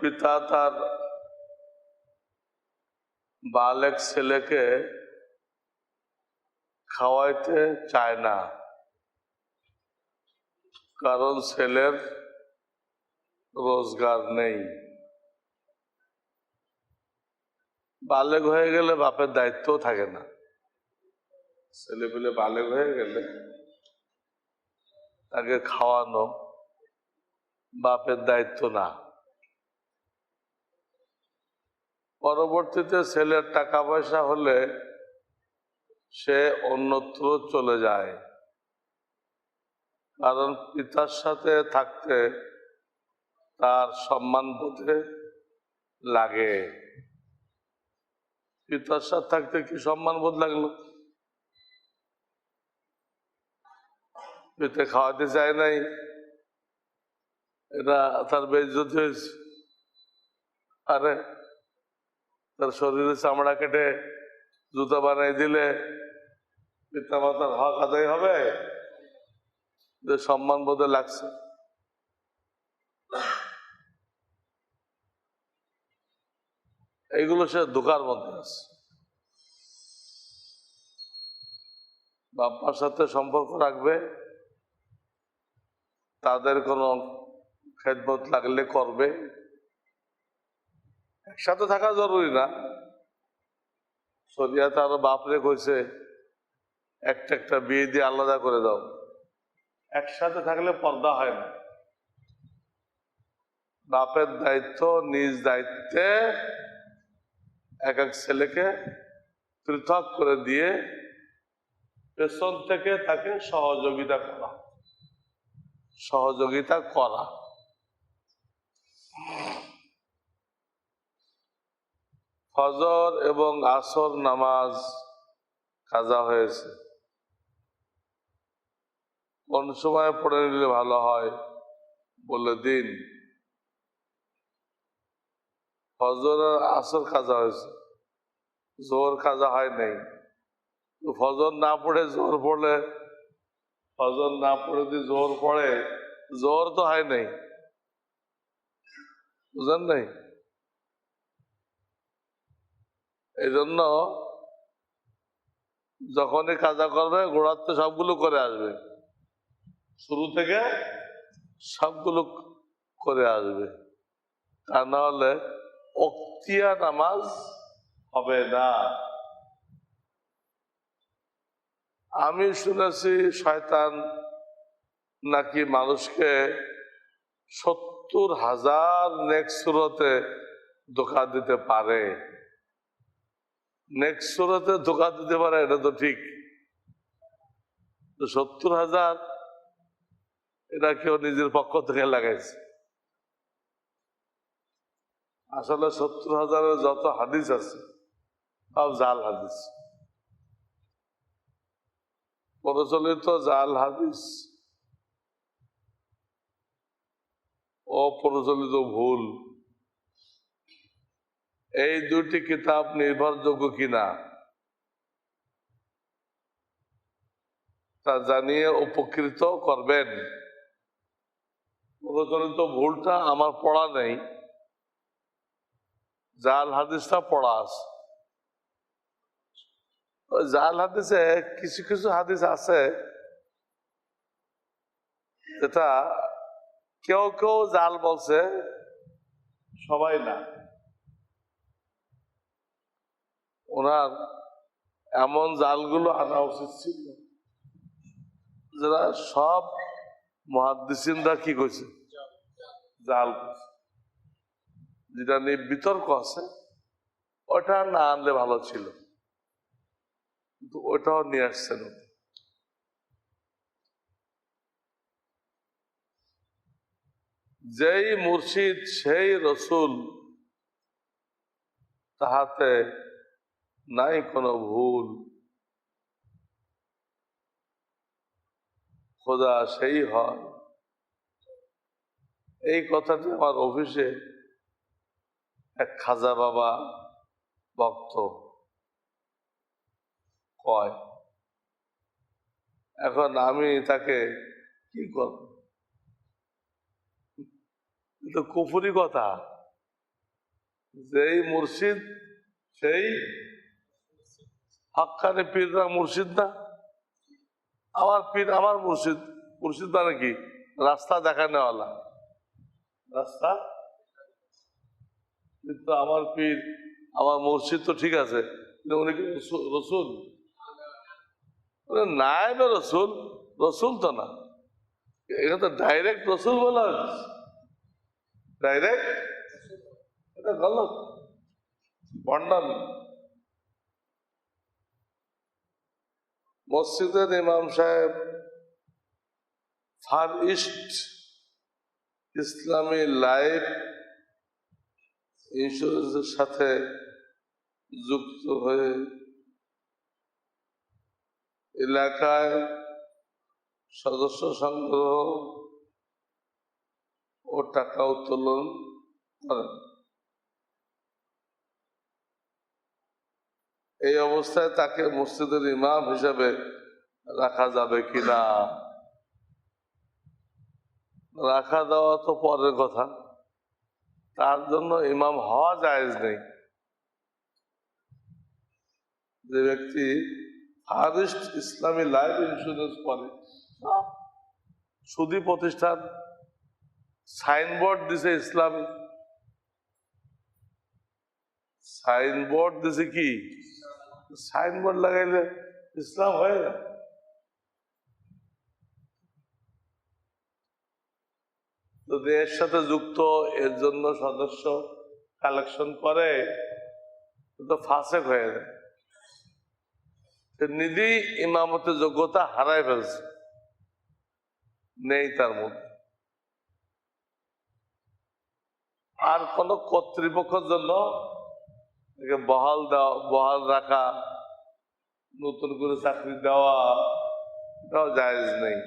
পিতা তার বালেক ছেলেকে খাওয়াইতে চায় না। কারণ ছেলের রোজগার নেই। বালেক হয়ে গেলে বাপের দায়িত্ব থাকে না। ছেলে পেলে বালেক হয়ে গেলে তাকে খাওয়ানো বাপের দায়িত্ব না। পরবর্তীতে ছেলের টাকা পয়সা হলে সে অন্যত্র চলে যায়। কারণ পিতার সাথে থাকতে তার সম্মান বোধে লাগে। পিতার সাথে থাকতে কি সম্মান বোধ লাগল? পিতে খাওয়াতে চায় নাই। এটা তার বেজ্জতি হয়েছে। আরে, তার শরীরে চামড়া কেটে জুতা বানাই দিলে পিতা মাতার হক আদায় হবে। যে সম্মান বোধে লাগছে। এইগুলো সে দোকার মধ্যে আছে। বাপ্পার সাথে সম্পর্ক রাখবে, তাদের কোনো খেদমত লাগলে করবে। একসাথে থাকা জরুরি না। শরিয়াতে আরও বাপরে কইছে, একটা একটা বিয়ে দিয়ে আলাদা করে দাও। একসাথে থাকলে পর্দা হয় না। বাপের দায়িত্ব, নিজ দায়িত্বে এক এক ছেলেকে পৃথক করে দিয়ে পেছন থেকে তাকে সহযোগিতা করা। সহযোগিতা করা। ফজর এবং আসর নামাজ কাজা হয়েছে। কোন সময় পড়ে নিলে ভালো হয় বলে দিন। ফজর আসর কাজা হয়েছে। জোর কাজা হয় নাই। ফজর না পড়ে জোর পড়লে, ফজর না পড়ে যদি জোর পড়ে জোর তো হয় নাই। বুঝলেন নাই? এই জন্য যখনই কাজা করবে, গোড়ার তো সবগুলো করে আসবে। শুরু থেকে সবগুলো করে আসবে। তা না হলে অক্তিয়া নামাজ হবে না। আমি শুনেছি শয়তান নাকি মানুষকে সত্তর হাজার নেক্সট সুরতে ধোকা দিতে পারে। নেক্সট ধোকা দিতে পারে এটা তো ঠিক সত্তর হাজার এটা কেউ নিজের পক্ষ থেকে লাগাইছে আসলে সত্তর হাজারের যত হাদিস আছে সব জাল হাদিস প্রচলিত জাল হাদিস অপ্রচলিত ভুল এই দুটি কিতাব নির্ভরযোগ্য কিনা? তা জানিয়ে উপকৃত করবেন। প্রচলিত ভুলটা আমার পড়া নেই। জাল হাদিসটা পড়া আছে। জাল হাদিসে কিছু কিছু হাদিস আছে যেটা কেউ কেউ জাল বলছে, সবাই না। ওনার এমন জালগুলো আনা উচিত ছিল যারা সব মহাদিসিনরা কি করছে জাল যেটা নিয়ে বিতর্ক আছে, ওটা না আনলে ভালো ছিল। কিন্তু ওটাও নিয়ে আসছেন। যেই মুর্শিদ, সেই রসুল তাহাতে নাই কোনো ভুল। খোদা সেই হয়। এই কথাটি আমার অফিসে এক খাজা বাবা ভক্ত কয়। এখন আমি তাকে কি করব? কুফুরি কথা। যেই মুর্শিদ, সেই হকানি পীররা মুর্শিদ না? আমার পীর, আমার মুর্শিদ। মুর্শিদ মানে কি? রাস্তা দেখানেওয়ালা। রাস্তা? কিন্তু আমার পীর, আমার মসজিদ তো ঠিক আছে। উনি কি রসু- রসুল? নায়বে রসুল। রসুল তো না। এটা তো ডাইরেক্ট রসুল বলা হচ্ছে ডাইরেক্ট? এটা গলত। বন্ডান মসজিদের ইমাম সাহেব ফার ইস্ট ইসলামী লাইফ ইন্স্যুরেন্সের সাথে যুক্ত হয়ে এলাকায় সদস্য সংগ্রহ ও টাকা উত্তোলন করেন। এই অবস্থায় তাকে মসজিদের ইমাম হিসাবে রাখা যাবে কিনা? রাখা দেওয়া তো পরের কথা। তার জন্য ইমাম হওয়া জায়েজ নেই। যে ব্যক্তি ফারিস্ট ইসলামী লাইফ ইন্স্যুরেন্স করে সুদী প্রতিষ্ঠান, সাইনবোর্ড দিছে ইসলামী। সাইনবোর্ড দিছে কি? সাইনবোর্ড লাগাইলে ইসলাম হয়ে যায় যদি এর সাথে যুক্ত, এর জন্য সদস্য কালেকশন করে তো ফাঁসেক হয়ে যায়। নিজেই ইমামতের যোগ্যতা হারায় ফেলছে। নেই তার মধ্যে আর কোন কর্তৃপক্ষের জন্য বহাল দেওয়া, বহাল রাখা, নতুন করে চাকরি দেওয়া, এটাও জায়জ নেই।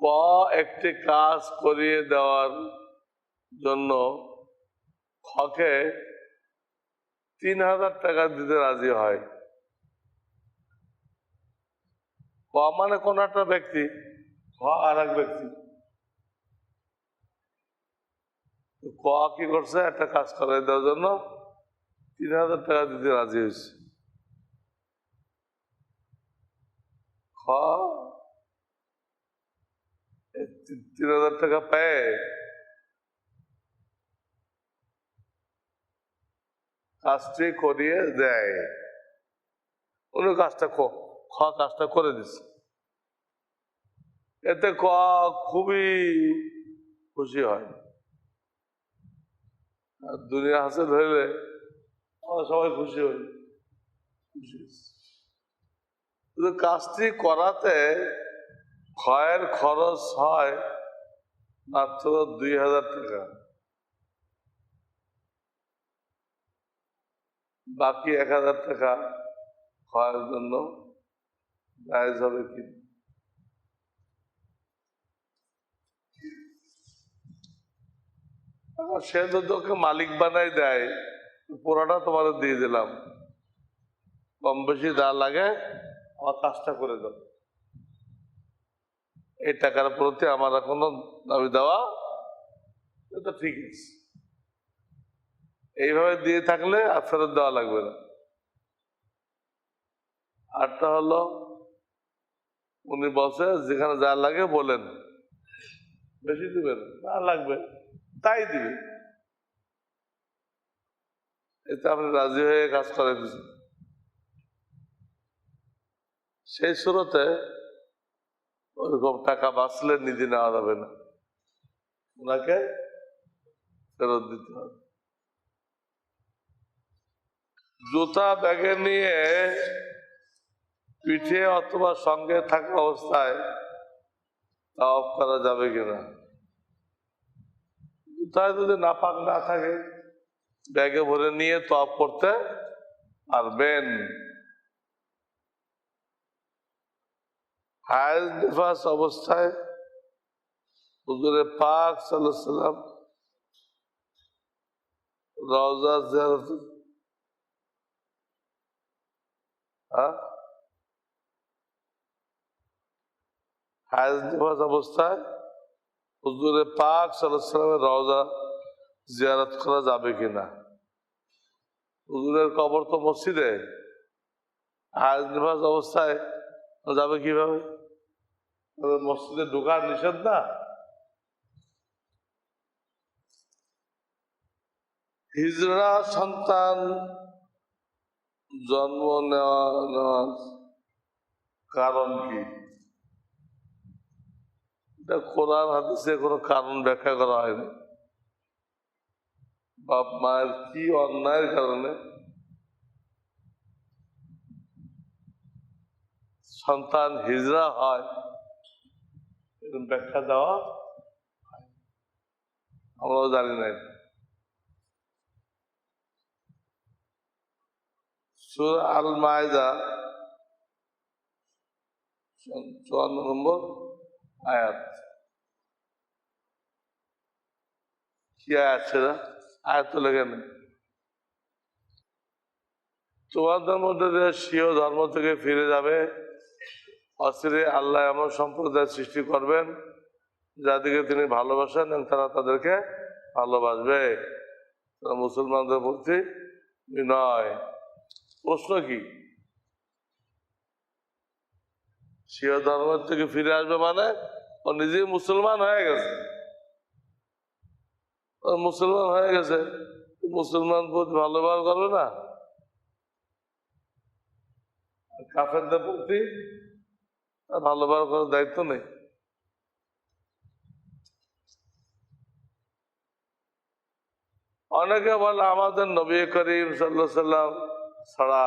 ক একটি কাজ করিয়ে দেওয়ার জন্য খকে তিন হাজার টাকা দিতে রাজি হয়। ক মানে কোন একটা ব্যক্তি, খ আর এক ব্যক্তি। ক কি করছে, একটা কাজ করে দেওয়ার জন্য তিন হাজার টাকা দিতে রাজি হয়েছে। খ তিন হাজার টাকা পেয়ে কাজটি করিয়ে দেয়। উনি কাজটা খ কাজটা করে দিচ্ছে এতে ক খুবই খুশি হয়। দুনিয়া হাসিল হইলে আমরা সবাই খুশি হই। কিন্তু কাজটি করাতে ক্ষয়ের খরচ হয় মাত্র দুই হাজার টাকা। বাকি এক হাজার টাকা ক্ষয়ের জন্য জায়জ হবে কি সে যদি ওকে মালিক বানাই দেয় পুরোটা তোমার দিয়ে দিলাম। কম বেশি যা লাগে, আমার কাজটা করে দাও। এই টাকার প্রতি আমার এখনও দাবি দেওয়া এটা ঠিক আছে। এইভাবে দিয়ে থাকলে আর ফেরত দেওয়া লাগবে না। আরটা হলো, উনি বলছে, যেখানে যা লাগে বলেন। বেশি দিবেন না লাগবে। তাই দিবে। এতে আপনি রাজি হয়ে কাজ করে সেই শুরুতে ওরকম টাকা বাঁচলে নিজে নেওয়া যাবে না। ওনাকে ফেরত দিতে হবে। জুতা ব্যাগে নিয়ে পিঠে অথবা সঙ্গে থাকা অবস্থায় তা অফ করা যাবে কিনা? জুতায় যদি নাপাক না থাকে, ব্যাগে ভরে নিয়ে তো অফ করতে পারবেন। হায়াজ নিফাস অবস্থায় হুজুরে পাক সাল্লাম রওজা জিয়ারত নিবাস অবস্থায় হুজুরে পাক সাল্লামের রওজা জিয়ারত করা যাবে কিনা? হুজুরের কবর তো মসজিদে। নিবাস অবস্থায় যাবে কীভাবে? মসজিদে ঢোকার নিষেধ না? হিজড়া সন্তান জন্ম নেওয়া নেওয়ার কারণ কি? এটা কোরআন হাদিসে কোনো কারণ ব্যাখ্যা করা হয়নি। বাপ মায়ের কি অন্যায়ের কারণে সন্তান হিজড়া হয় ব্যাখ্যা দেওয়া আমরাও জানি না এটা। সূরা আল মায়দা চুয়ান্ন নম্বর আয়াত। কি আয়াত সেটা আয়াত তো লেগে নেই। তোমাদের মধ্যে যে স্বীয় ধর্ম থেকে ফিরে যাবে, অচিরে আল্লাহ এমন সম্প্রদায় সৃষ্টি করবেন যাদেরকে তিনি ভালোবাসেন এবং তারা তাদেরকে ভালোবাসবে। মুসলমানদের প্রতি নয় প্রশ্ন কি? শিয়া ধর্মের থেকে ফিরে আসবে মানে? ও নিজেই মুসলমান হয়ে গেছে। মুসলমান হয়ে গেছে। মুসলমান প্রতি ভালো ব্যবহার করবে না? কাফেরদের প্রতি ভালো ব্যবহার করার দায়িত্ব নেই। অনেকে বলে আমাদের নবী করিম সাল্লাম ছাড়া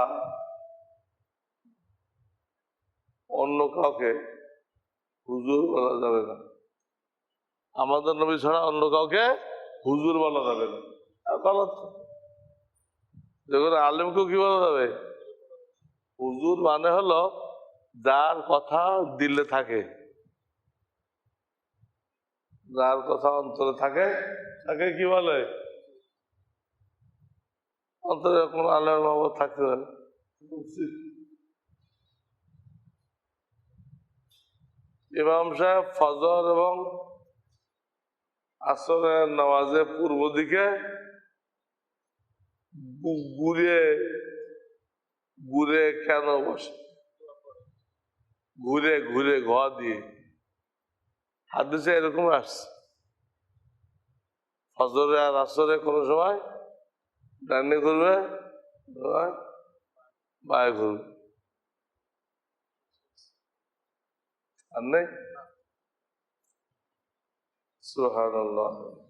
অন্য কাউকে হুজুর বলা যাবে না। আমাদের নবী ছাড়া অন্য কাউকে হুজুর বলা যাবে না। গলত আলিমকেও কি বলা যাবে? হুজুর মানে হলো যার কথা দিলে থাকে। যার কথা অন্তরে থাকে তাকে কি বলে? অন্তরে কোনো আল্লাহর বাবা থাকতে পারে। ইমাম সাহেব ফজর এবং আসরের নামাজে পূর্ব দিকে ঘুরে ঘুরে কেন বসে? ঘুরে ঘুরে ঘ দিয়ে। হাদিসে এরকম আসছে। ফজরে আর আসরে কোনো সময় ডানে ঘুরবে বায়ে ঘুরবে। আর নেই? Subhanallah.